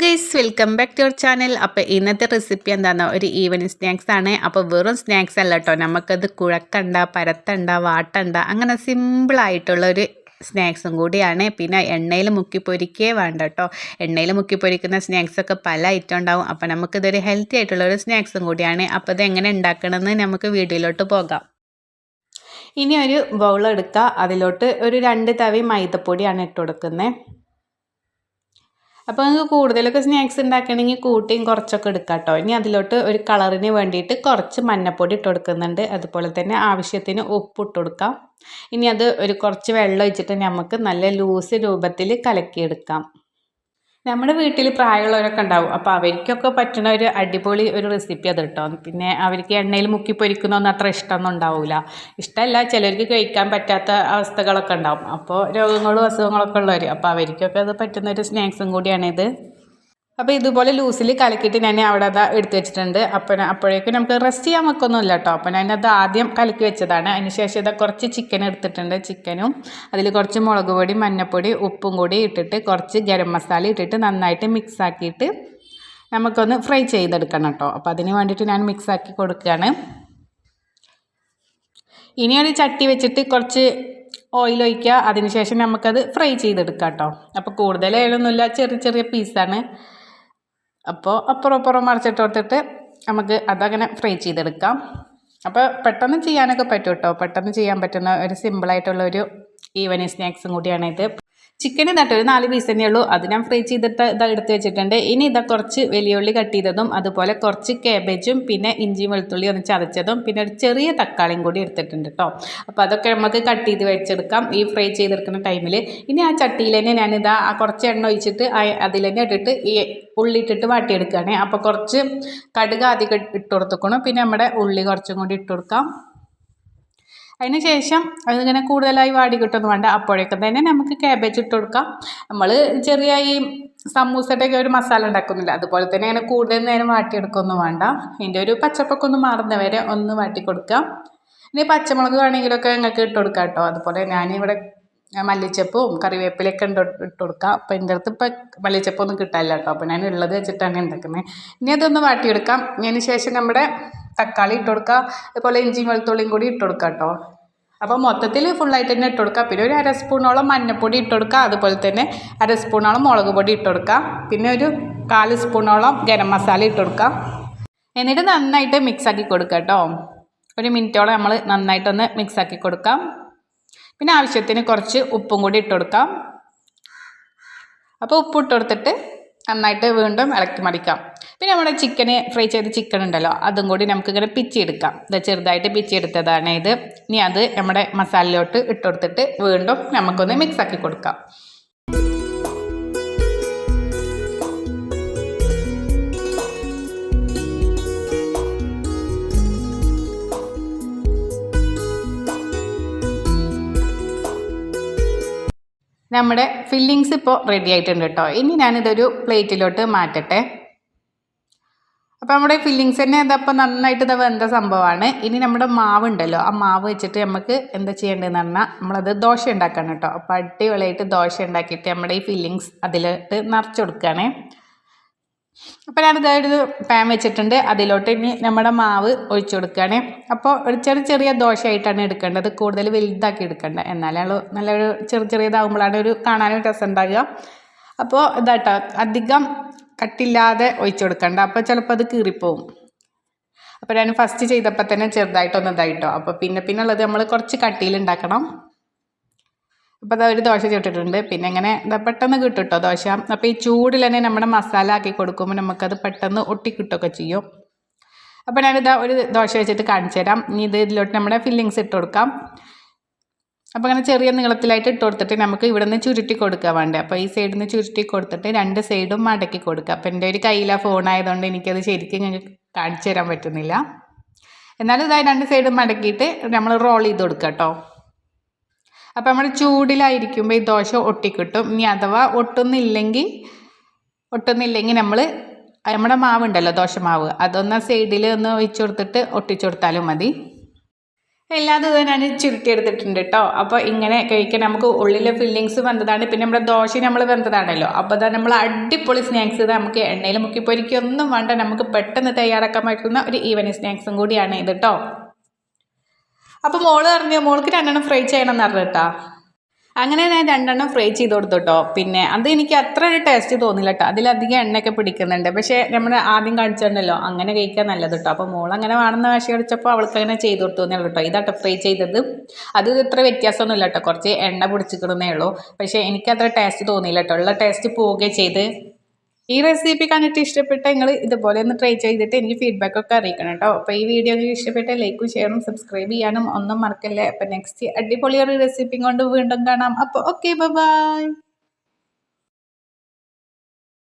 Guys welcome back to your channel അപ്പോൾ ഇന്നത്തെ recipe എന്താണെന്നോ ഒരു ഈവനിങ് സ്നാക്സ് ആണ്. അപ്പോൾ വെറും സ്നാക്സ് അല്ല കേട്ടോ നമുക്കത് കുഴക്കണ്ട പരത്തണ്ട വാട്ടണ്ട അങ്ങനെ സിമ്പിളായിട്ടുള്ള ഒരു സ്നാക്സും കൂടിയാണ്. പിന്നെ എണ്ണയിൽ മുക്കി പൊരിക്കേ വേണ്ട കേട്ടോ എണ്ണയിൽ മുക്കി പൊരിക്കുന്ന സ്നാക്സൊക്കെ പല ഐറ്റം ഉണ്ടാവും. അപ്പോൾ നമുക്കിതൊരു ഹെൽത്തി ആയിട്ടുള്ള ഒരു സ്നാക്സും കൂടിയാണ്. അപ്പോൾ ഇത് എങ്ങനെ ഉണ്ടാക്കണമെന്ന് നമുക്ക് വീഡിയോയിലോട്ട് പോകാം. ഇനി ഒരു ബൗൾ എടുക്കുക അതിലോട്ട് ഒരു രണ്ട് തവി മൈദപ്പൊടിയാണ് ഇട്ട് കൊടുക്കുന്നത്. അപ്പോൾ നിങ്ങൾക്ക് കൂടുതലൊക്കെ സ്നാക്സ് ഉണ്ടാക്കണമെങ്കിൽ കൂട്ടിയും കുറച്ചൊക്കെ എടുക്കാം കേട്ടോ ഇനി അതിലോട്ട് ഒരു കളറിന് വേണ്ടിയിട്ട് കുറച്ച് മഞ്ഞപ്പൊടി ഇട്ട് കൊടുക്കുന്നുണ്ട്. അതുപോലെ തന്നെ ആവശ്യത്തിന് ഉപ്പ് ഇട്ട് കൊടുക്കാം. ഇനി അത് ഒരു കുറച്ച് വെള്ളം ഒഴിച്ചിട്ട് നമുക്ക് നല്ല ലൂസ് രൂപത്തിൽ കലക്കിയെടുക്കാം. നമ്മുടെ വീട്ടിൽ പ്രായമുള്ളവരൊക്കെ ഉണ്ടാവും. അപ്പോൾ അവർക്കൊക്കെ പറ്റുന്ന ഒരു അടിപൊളി ഒരു റെസിപ്പി അത് കേട്ടോ പിന്നെ അവർക്ക് എണ്ണയിൽ മുക്കി പൊരിക്കുന്നൊന്നും അത്ര ഇഷ്ടമൊന്നും ഉണ്ടാവില്ല ഇഷ്ടമല്ല ചിലർക്ക് കഴിക്കാൻ പറ്റാത്ത അവസ്ഥകളൊക്കെ ഉണ്ടാവും. അപ്പോൾ രോഗങ്ങളും അസുഖങ്ങളൊക്കെ ഉള്ളവർ അപ്പോൾ അവർക്കൊക്കെ അത് പറ്റുന്ന ഒരു സ്നാക്സും കൂടിയാണിത്. അപ്പോൾ ഇതുപോലെ ലൂസിൽ കലക്കിയിട്ട് ഞാൻ അവിടെ അത് എടുത്ത് വെച്ചിട്ടുണ്ട്. അപ്പോൾ അപ്പോഴേക്കും നമുക്ക് റെസ്റ്റ് ചെയ്യാൻ വെക്കൊന്നുമില്ല കേട്ടോ അപ്പോൾ ഞാനത് ആദ്യം കലക്കി വെച്ചതാണ്. അതിന് ശേഷം ഇത് കുറച്ച് ചിക്കൻ എടുത്തിട്ടുണ്ട് ചിക്കനും അതിൽ കുറച്ച് മുളക് പൊടി മഞ്ഞൾപ്പൊടി ഉപ്പും കൂടി ഇട്ടിട്ട് കുറച്ച് ഗരം മസാല ഇട്ടിട്ട് നന്നായിട്ട് മിക്സ് ആക്കിയിട്ട് നമുക്കൊന്ന് ഫ്രൈ ചെയ്തെടുക്കണം കേട്ടോ അപ്പോൾ അതിന് വേണ്ടിയിട്ട് ഞാൻ മിക്സ് ആക്കി കൊടുക്കുകയാണ്. ഇനി ഒരു ചട്ടി വെച്ചിട്ട് കുറച്ച് ഓയിൽ ഒഴിക്കുക. അതിനുശേഷം നമുക്കത് ഫ്രൈ ചെയ്തെടുക്കാം കേട്ടോ അപ്പോൾ കൂടുതലായാലൊന്നുമില്ല ചെറിയ ചെറിയ പീസാണ് അപ്പോൾ അപ്പുറം അപ്പുറം മറിച്ചിട്ട് കൊടുത്തിട്ട് നമുക്ക് അതങ്ങനെ ഫ്രൈ ചെയ്തെടുക്കാം. അപ്പോൾ പെട്ടെന്ന് ചെയ്യാനൊക്കെ പറ്റും കേട്ടോ പെട്ടെന്ന് ചെയ്യാൻ പറ്റുന്ന ഒരു സിമ്പിളായിട്ടുള്ള ഒരു ഈവനിങ് സ്നാക്സും കൂടിയാണിത് ചിക്കൻ ഇതാട്ടോ ഒരു നാല് പീസ് തന്നെ ഉള്ളൂ. അത് ഞാൻ ഫ്രൈ ചെയ്തിട്ട് ഇതാ എടുത്ത് വെച്ചിട്ടുണ്ട്. ഇനി ഇതാ കുറച്ച് വലിയുള്ളി കട്ട് ചെയ്തതും അതുപോലെ കുറച്ച് കേബേജും പിന്നെ ഇഞ്ചിയും വെളുത്തുള്ളി ഒന്ന് ചതച്ചതും പിന്നെ ഒരു ചെറിയ തക്കാളിയും കൂടി എടുത്തിട്ടുണ്ട് കേട്ടോ അപ്പോൾ അതൊക്കെ നമുക്ക് കട്ട് ചെയ്ത് വെച്ചെടുക്കാം ഈ ഫ്രൈ ചെയ്തെടുക്കുന്ന ടൈമിൽ ഇനി ആ ചട്ടിയിൽ തന്നെ ഞാനിതാ കുറച്ച് എണ്ണ ഒഴിച്ചിട്ട് അതിൽ തന്നെ ഇട്ടിട്ട് ഈ ഉള്ളി ഇട്ടിട്ട് വാട്ടിയെടുക്കുകയാണ് അപ്പോൾ കുറച്ച് കടുക് ആദ്യം ഇട്ട് കൊടുത്തേക്കണം പിന്നെ നമ്മുടെ ഉള്ളി കുറച്ചും കൂടി ഇട്ട് കൊടുക്കാം. അതിന് ശേഷം അതിങ്ങനെ കൂടുതലായി വാടി കിട്ടുമെന്ന് വേണ്ട. അപ്പോഴേക്കും തന്നെ നമുക്ക് ക്യാബേജ് ഇട്ട് കൊടുക്കാം. നമ്മൾ ചെറിയ ഈ സമൂസയുടെയൊക്കെ ഒരു മസാല ഉണ്ടാക്കുന്നില്ല. അതുപോലെ തന്നെ അങ്ങനെ കൂടുതൽ നേരം വാട്ടിയെടുക്കൊന്നും വേണ്ട. ഇതിന്റെ ഒരു പച്ചപ്പൊക്കെ ഒന്ന് മാറുന്നവരെ ഒന്ന് വാട്ടി കൊടുക്കാം ഇനി പച്ചമുളക് വേണമെങ്കിലൊക്കെ നിങ്ങൾക്ക് ഇട്ട് കൊടുക്കാം കേട്ടോ. അതുപോലെ ഞാനിവിടെ മല്ലിച്ചപ്പും കറിവേപ്പിലൊക്കെ ഉണ്ട് ഇട്ട് കൊടുക്കാം. അപ്പോൾ എന്റെ അടുത്ത് ഇപ്പം മല്ലിച്ചപ്പൊന്നും കിട്ടാനില്ല കേട്ടോ. അപ്പോൾ ഞാൻ ഉള്ളത് വെച്ചിട്ടാണ് ഉണ്ടാക്കുന്നത് ഇനി അതൊന്ന് വാട്ടിയെടുക്കാം. ഇനി ശേഷം നമ്മുടെ തക്കാളി ഇട്ട് കൊടുക്കുക അതുപോലെ ഇഞ്ചിയും വെളുത്തുള്ളിയും കൂടി ഇട്ട് കൊടുക്കുക കേട്ടോ. അപ്പോൾ മൊത്തത്തിൽ ഫുള്ളായിട്ട് തന്നെ ഇട്ട് കൊടുക്കുക പിന്നെ ഒരു അര സ്പൂണോളം മഞ്ഞൾപ്പൊടി ഇട്ട് കൊടുക്കുക അതുപോലെ തന്നെ അര സ്പൂണോളം മുളക് പൊടി ഇട്ട് കൊടുക്കുക പിന്നെ ഒരു കാൽ സ്പൂണോളം ഗരം മസാല ഇട്ട് കൊടുക്കുക എന്നിട്ട് നന്നായിട്ട് മിക്സ് ആക്കി കൊടുക്കുക കേട്ടോ. ഒരു മിനിറ്റോളം നമ്മൾ നന്നായിട്ടൊന്ന് മിക്സ് ആക്കി കൊടുക്കാം. പിന്നെ ആവശ്യത്തിന് കുറച്ച് ഉപ്പും കൂടി ഇട്ട് കൊടുക്കാം. അപ്പോൾ ഉപ്പ് ഇട്ട് കൊടുത്തിട്ട് നന്നായിട്ട് വീണ്ടും ഇളക്കി മറിക്കാം. നമ്മുടെ ചിക്കന് ഫ്രൈ ചെയ്ത ചിക്കൻ ഉണ്ടല്ലോ അതും കൂടി നമുക്ക് നമുക്കിങ്ങനെ പിച്ചെടുക്കാം ഇത് ചെറുതായിട്ട് പിച്ചെടുത്തതാണ് ഇത്. ഇനി അത് നമ്മുടെ മസാലയിലോട്ട് ഇട്ട് കൊടുത്തിട്ട് വീണ്ടും നമുക്കൊന്ന് മിക്സ് ആക്കി കൊടുക്കാം. നമ്മുടെ ഫില്ലിങ്സ് ഇപ്പോൾ റെഡി ആയിട്ടുണ്ട് കേട്ടോ ഇനി ഞാനിതൊരു പ്ലേറ്റിലോട്ട് മാറ്റട്ടെ. അപ്പോൾ നമ്മുടെ ഫില്ലിങ്സ് തന്നെ ഇതപ്പോൾ നന്നായിട്ട് ഇത് വെന്ത സംഭവമാണ് ഇനി നമ്മുടെ മാവ് ഉണ്ടല്ലോ ആ മാവ് വെച്ചിട്ട് നമുക്ക് എന്താ ചെയ്യേണ്ടതെന്ന് പറഞ്ഞാൽ നമ്മളത് ദോശ ഉണ്ടാക്കണം കേട്ടോ. അപ്പോൾ അടിപൊളിയായിട്ട് ദോശ ഉണ്ടാക്കിയിട്ട് നമ്മുടെ ഈ ഫില്ലിങ്സ് അതിലോട്ട് നിറച്ച് കൊടുക്കുകയാണേ അപ്പോൾ ഞാനിത് ഒരു പാൻ വെച്ചിട്ടുണ്ട് അതിലോട്ട് ഇനി നമ്മുടെ മാവ് ഒഴിച്ചു കൊടുക്കുകയാണ് അപ്പോൾ ഒരു ചെറിയ ചെറിയ ദോശയായിട്ടാണ് എടുക്കേണ്ടത് കൂടുതൽ വലുതാക്കി എടുക്കേണ്ടത് എന്നാലും നല്ലൊരു ചെറിയ ചെറിയതാകുമ്പോഴാണ് ഒരു കാണാനും രസം ഉണ്ടാകുക അപ്പോൾ ഇതാട്ടോ അധികം കട്ടില്ലാതെ ഒഴിച്ചു കൊടുക്കണ്ട. അപ്പോൾ ചിലപ്പോൾ അത് കീറിപ്പോവും. അപ്പോൾ ഞാൻ ഫസ്റ്റ് ചെയ്തപ്പോൾ തന്നെ ചെറുതായിട്ടൊന്ന് ഇതായിട്ടോ. അപ്പോൾ പിന്നെ പിന്നെ ഉള്ളത് നമ്മൾ കുറച്ച് കട്ടിയിലുണ്ടാക്കണം അപ്പോൾ അതൊരു ദോശ ചുട്ടിട്ടുണ്ട്. പിന്നെ ഇങ്ങനെ പെട്ടെന്ന് കിട്ടും ദോശ. അപ്പോൾ ഈ ചൂടിൽ തന്നെ നമ്മുടെ മസാല ആക്കി കൊടുക്കുമ്പോൾ നമുക്കത് പെട്ടെന്ന് ഒട്ടിക്കിട്ടൊക്കെ ചെയ്യും. അപ്പോൾ ഞാനിതാ ഒരു ദോശ വെച്ചിട്ട് കാണിച്ചു തരാം ഇനി ഇത് ഇതിലോട്ട് നമ്മുടെ ഫില്ലിങ്സ് ഇട്ട് കൊടുക്കാം. അപ്പോൾ അങ്ങനെ ചെറിയ നീളത്തിലായിട്ട് ഇട്ട് കൊടുത്തിട്ട് നമുക്ക് ഇവിടെ നിന്ന് ചുരുട്ടി കൊടുക്കുക വേണ്ടത് അപ്പോൾ ഈ സൈഡിൽ നിന്ന് ചുരുട്ടി കൊടുത്തിട്ട് രണ്ട് സൈഡും മടക്കി കൊടുക്കുക അപ്പോൾ എന്റെ ഒരു കയ്യിലാണ് ഫോൺ ആയതുകൊണ്ട് എനിക്കത് ശരിക്കും ഞങ്ങൾക്ക് കാണിച്ചു തരാൻ പറ്റുന്നില്ല. എന്നാലും ഇതായി രണ്ട് സൈഡും മടക്കിയിട്ട് നമ്മൾ റോൾ ചെയ്ത് കൊടുക്കുക കേട്ടോ അപ്പോൾ നമ്മൾ ചൂടിലായിരിക്കുമ്പോൾ ഈ ദോശ ഒട്ടിക്കിട്ടും. ഇനി അഥവാ ഒട്ടുന്നില്ലെങ്കിൽ ഒട്ടുന്നില്ലെങ്കിൽ നമ്മൾ നമ്മുടെ മാവുണ്ടല്ലോ ദോശമാവ്. അതൊന്ന് സൈഡിൽ ഒന്ന് വെച്ച് കൊടുത്തിട്ട് ഒട്ടിച്ചു കൊടുത്താലും മതി. എല്ലാതും ഇത് ഞാൻ ചുരുട്ടിയെടുത്തിട്ടുണ്ട് കേട്ടോ അപ്പോൾ ഇങ്ങനെ കഴിക്കാൻ നമുക്ക് ഉള്ളിലെ ഫില്ലിങ്സ് വന്നതാണ്. പിന്നെ നമ്മുടെ ദോശ നമ്മൾ വെന്തതാണല്ലോ. അപ്പോൾ അതാ നമ്മൾ അടിപൊളി സ്നാക്സ് ഇത് നമുക്ക് എണ്ണയിൽ മുക്കി പൊരിക്കൊന്നും വേണ്ട നമുക്ക് പെട്ടെന്ന് തയ്യാറാക്കാൻ പറ്റുന്ന ഒരു ഈവനിങ് സ്നാക്സും കൂടിയാണ് ഇത് കേട്ടോ അപ്പോൾ മോൾ പറഞ്ഞു മോൾക്ക് രണ്ടെണ്ണം ഫ്രൈ ചെയ്യണം എന്ന് പറഞ്ഞു കേട്ടോ അങ്ങനെ ഞാൻ രണ്ടെണ്ണം ഫ്രൈ ചെയ്ത് കൊടുത്തു കേട്ടോ പിന്നെ അത് എനിക്ക് അത്ര ഒരു ടേസ്റ്റ് തോന്നില്ല കേട്ടോ അതിലധികം എണ്ണയൊക്കെ പിടിക്കുന്നുണ്ട്. പക്ഷേ നമ്മൾ ആദ്യം കാണിച്ചിട്ടുണ്ടല്ലോ അങ്ങനെ കഴിക്കാൻ നല്ലത് കേട്ടോ അപ്പോൾ മോൾ അങ്ങനെ വേണമെന്ന് വാശി അടിച്ചപ്പോൾ അവൾക്ക് അങ്ങനെ ചെയ്ത് കൊടുത്തു തന്നെ കേട്ടോ ഇതാട്ടോ ഫ്രൈ ചെയ്തത്. അത് ഇത്ര വ്യത്യാസമൊന്നുമില്ല കേട്ടോ കുറച്ച് എണ്ണ പിടിച്ചിക്കണമെന്നേ ഉള്ളൂ. പക്ഷേ എനിക്കത്ര ടേസ്റ്റ് തോന്നിയില്ല കേട്ടോ ഉള്ള ടേസ്റ്റ് പോവുകയും ചെയ്ത്. ഈ റെസിപ്പി കണ്ടിട്ട് ഇഷ്ടപ്പെട്ട നിങ്ങൾ ഇതുപോലെ ഒന്ന് ട്രൈ ചെയ്തിട്ട് എനിക്ക് ഫീഡ്ബാക്ക് ഒക്കെ അറിയിക്കണം കേട്ടോ അപ്പോൾ ഈ വീഡിയോ നിങ്ങൾക്ക് ഇഷ്ടപ്പെട്ട ലൈക്കും ഷെയറും സബ്സ്ക്രൈബ് ചെയ്യാനും ഒന്നും മറക്കല്ലേ. അപ്പോൾ നെക്സ്റ്റ് അടിപൊളി ഒരു റെസിപ്പി കൊണ്ട് വീണ്ടും കാണാം. അപ്പോൾ ഓക്കെ ബൈ